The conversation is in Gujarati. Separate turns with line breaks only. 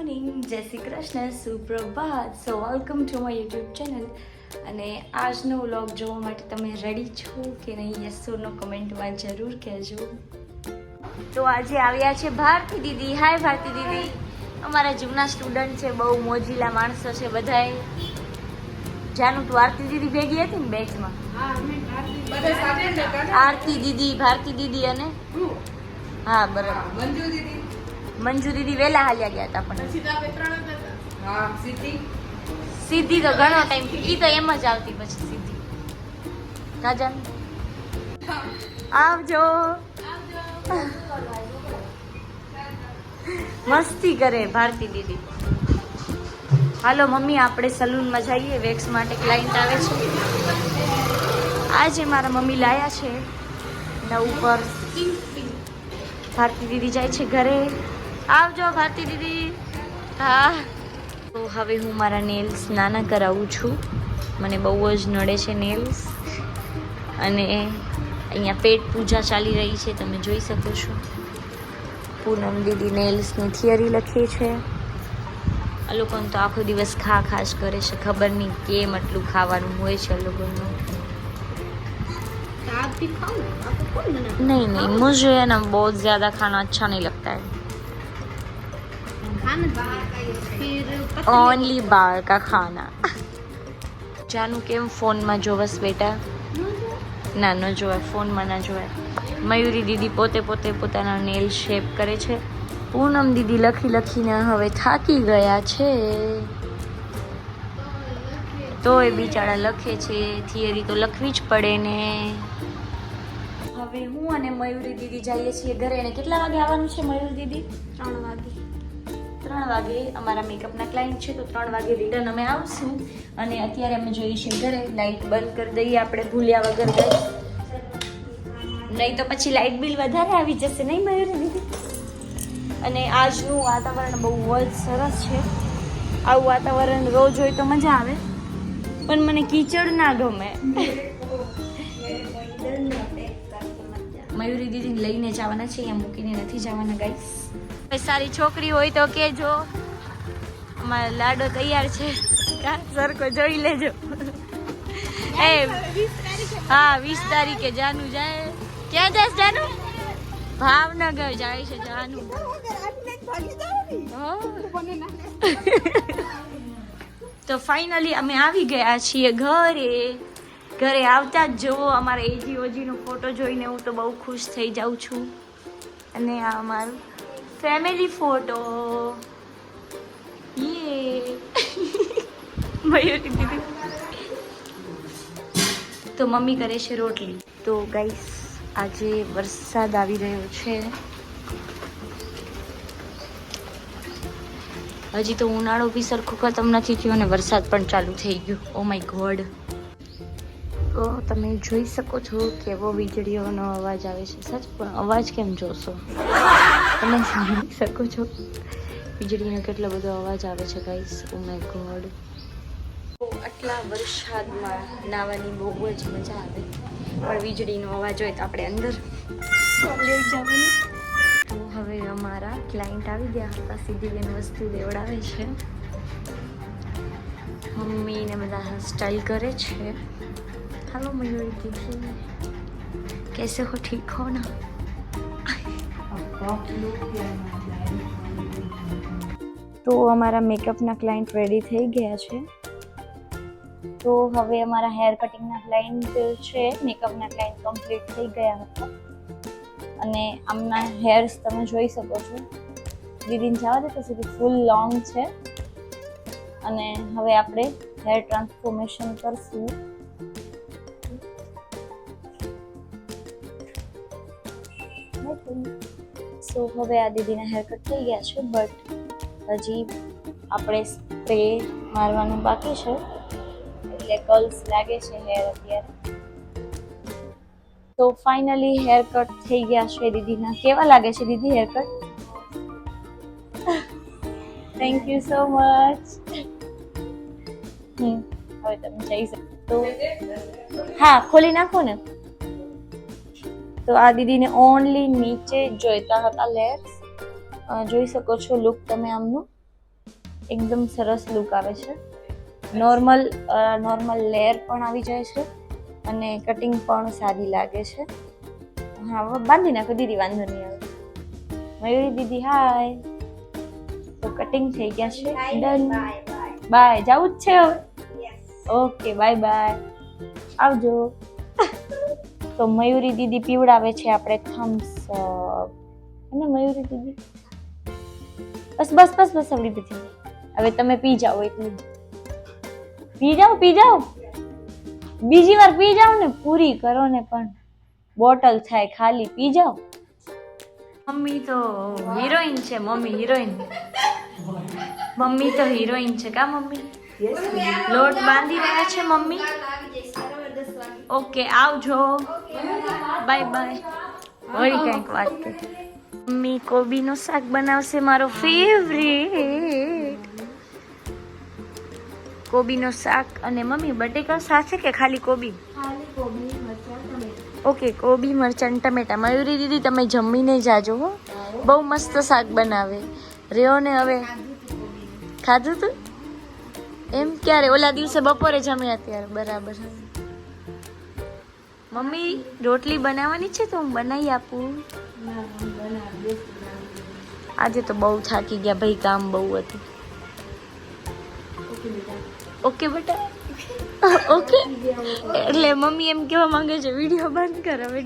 મોર્નિંગ જય Shri Krishna સુપ્રભાત so welcome to my YouTube channel અને આજનો વ્લોગ જોવા માટે તમે રેડી છો કે નહીં યસોનો કમેન્ટમાં જરૂર કહેજો. તો આજે આવ્યા છે ભારતી દીદી. હાય ભારતી દીદી. અમારા જૂના સ્ટુડન્ટ છે બહુ મોજીલા માણસો છે બધાએ જાનું તું આરતી દીદી ભેગી હતી ને બેચમાં આરતી દીદી. ભારતી દીદી અને? હા? બરાબર. મંજુ દીદી. વહેલા હાલ્યા ગયા હતા પણ. સીધી. તો ઘણો ટાઈમ ઈ તો એમ જ આવતી પછી સીધી. રાજા. આવજો. મસ્તી કરે ભારતી દીદી. હાલો મમ્મી આપણે સલૂનમાં જઈએ. વેક્સ માટે ક્લાયન્ટ આવે છે. આજે મારા મમ્મી લાયા છે. નવું પર્સ ભારતી દીદી જાય છે ઘરે. આવજો ભારતી દીદી હા તો હવે હું મારા નેલ્સ નાના કરાવું છું મને બહુ જ નડે છે નેલ્સ અને અહીંયા પેટ પૂજા ચાલી રહી છે તમે જોઈ શકો છો પૂનમ દીદી નેલ્સની થિયરી લખી છે આ લોકોને તો આખો દિવસ ખા ખાસ કરે છે ખબર નહીં કેમ આટલું ખાવાનું હોય છે આ લોકોનું नहीं नहीं मुझे है ना बहुत ज्यादा खाना अच्छा नहीं लगता है ઓનલી બાર કા ખાના જાનું કેમ ફોનમાં જોવસ બેટા ના ન જોવાય ફોનમાં ના જોવાય મયુરી દીદી પોતે પોતે પોતાના નેલ શેપ કરે છે પૂનમ દીદી લખી લખીને હવે થાકી ગયા છે તો એ બિચારા લખે છે થિયરી તો લખવી જ પડે ને હવે હું અને મયુરી દીદી જઈએ છીએ ઘરે અને કેટલા વાગે આવવાનું છે મયુરી દીદી ત્રણ વાગે। ત્રણ વાગે અમારા મેકઅપના ક્લાયન્ટ છે તો ત્રણ વાગે રિટર્ન અમે આવશું. અને અત્યારે અમે જોઈશું છીએ ઘરે. લાઇટ બંધ કરી દઈએ આપણે ભૂલ્યા વગર ગઈ નહીં તો પછી લાઇટ બિલ વધારે આવી જશે નહીં મયુરી દીદી અને આજનું વાતાવરણ બહુ જ સરસ છે. આવું વાતાવરણ રોજ હોય તો મજા આવે. પણ મને કીચડ ના ગમે. મયુરી દીદીને લઈને જવાના છે અહીંયા મૂકીને નથી જવાના ગાઈસ સારી છોકરી હોય તો કેજો અમારો લાડો તૈયાર છે. સરખો જોઈ લેજો. એ હા વીસ તારીખે જાનું જાય. ક્યાં જાય જાનું? ભાવનગર જાય છે જાનું. તો ફાઇનલી અમે આવી ગયા છીએ ઘરે. ઘરે આવતા જ જુઓ અમારા એજી ઓજીનો ફોટો જોઈને હું તો બહુ ખુશ થઈ જાઉં છું. અને આ અમારું ફેમિલી ફોટો યે મયુરી દીદી. તો મમ્મી કરે છે રોટલી. તો ગાઈસ આજે વરસાદ આવી રહ્યો છે. હજી તો ઉનાળો બી સરખો ખતમ નથી થયો અને વરસાદ પણ ચાલુ થઈ ગયો. ઓ માય ગોડ તો તમે જોઈ શકો છો કેવો વીજળીઓનો અવાજ આવે છે. સચ પણ અવાજ કેમ જોશો? તમે સાંભળી શકો છો. વીજળીનો કેટલો બધો અવાજ આવે છે ગાઈસ ઓ માય ગોડ આટલા વરસાદમાં નાવાની બહુ જ મજા આવે. પણ વીજળીનો અવાજ હોય તો આપણે અંદર તો હવે અમારા ક્લાયન્ટ આવી ગયા હતા, સીધી બેન વસ્તુ દેવડાવે છે. મમ્મીને બધા હેરસ્ટાઈલ કરે છે. હાલો, મયુરી દીદી કેસે હો ઠીક હો ના? તો અમારા મેકઅપના ક્લાયન્ટ રેડી થઈ ગયા છે. તો હવે અમારા હેર કટિંગના ક્લાયન્ટ છે, મેકઅપના ક્લાયન્ટ કમ્પ્લીટ થઈ ગયા હતા. અને આમના હેર્સ તમે જોઈ શકો છો. દીદીને જવા દે તો સુધી ફૂલ લોંગ છે. અને હવે આપણે હેર ટ્રાન્સફોર્મેશન કરશું. સો હવે આ દીદીના હેરકટ થઈ ગયા છે બટ હજી આપણે સ્પ્રે મારવાનું બાકી છે. એટલે કર્લ્સ લાગે છે હેર અત્યારે. તો ફાઇનલી હેર કટ થઈ ગયા છે દીદીના. કેવા લાગે છે દીદી hair cut thank you so much hmm, હવે તમે જઈ શકો. તો, હા, ખોલી નાખો ને. તો આ દીદીને ઓનલી નીચે જોઈતા હતા લેર્સ જોઈ શકો છો લુક તમે આમનું. એકદમ સરસ લુક આવે છે. નોર્મલ નોર્મલ લેયર પણ આવી જાય છે અને કટિંગ પણ સારી લાગે છે. હા બાંધી નાખો દીદી વાંધો નહીં આવે. મયુરી દીદી હાય તો કટિંગ થઈ ગયા છે. ડન બાય જવું જ છે હવે? ઓકે બાય બાય આવજો. તો મયુરી દીદી પીવડાવે છે આપણે થમ્સ અને મયુરી દીદી બસ બસ બસ બસ આવડી બધી હવે તમે પી જાઓ એટલું પી જાઓ પી જાઓ. બીજી વાર પી જાઓ ને પૂરી કરો ને પણ બોટલ થાય ખાલી પી જાઓ. મમ્મી તો હિરોઈન છે મમ્મી હિરોઈન. મમ્મી તો હિરોઈન છે કા મમ્મી? લોટ બાંધી રહ્યા છે મમ્મી? ઓકે આવજો. બાય બાય વળી કંઈક વાત કરી મમ્મી કોબીનું શાક બનાવશે મારો ફેવરેટ કોબીનું શાક અને મમ્મી બટેકા સાથે કે ખાલી કોબી ઓકે કોબી મરચાં ટમેટા મયુરી દીદી તમે જમીને જાજો હો બહુ મસ્ત શાક બનાવે રહ્યો ને હવે ખાધું તું એમ ક્યારે ઓલા દિવસે બપોરે જમ્યા ત્યારે બરાબર મમ્મી, રોટલી બનાવવાની છે તો હું બનાવી આપું. આજે તો બહુ થાકી ગયા ભાઈ, કામ બહુ હતું. ઓકે બેટા? ઓકે? એટલે મમ્મી એમ કહેવા માંગે છે, વીડિયો બંધ કર હવે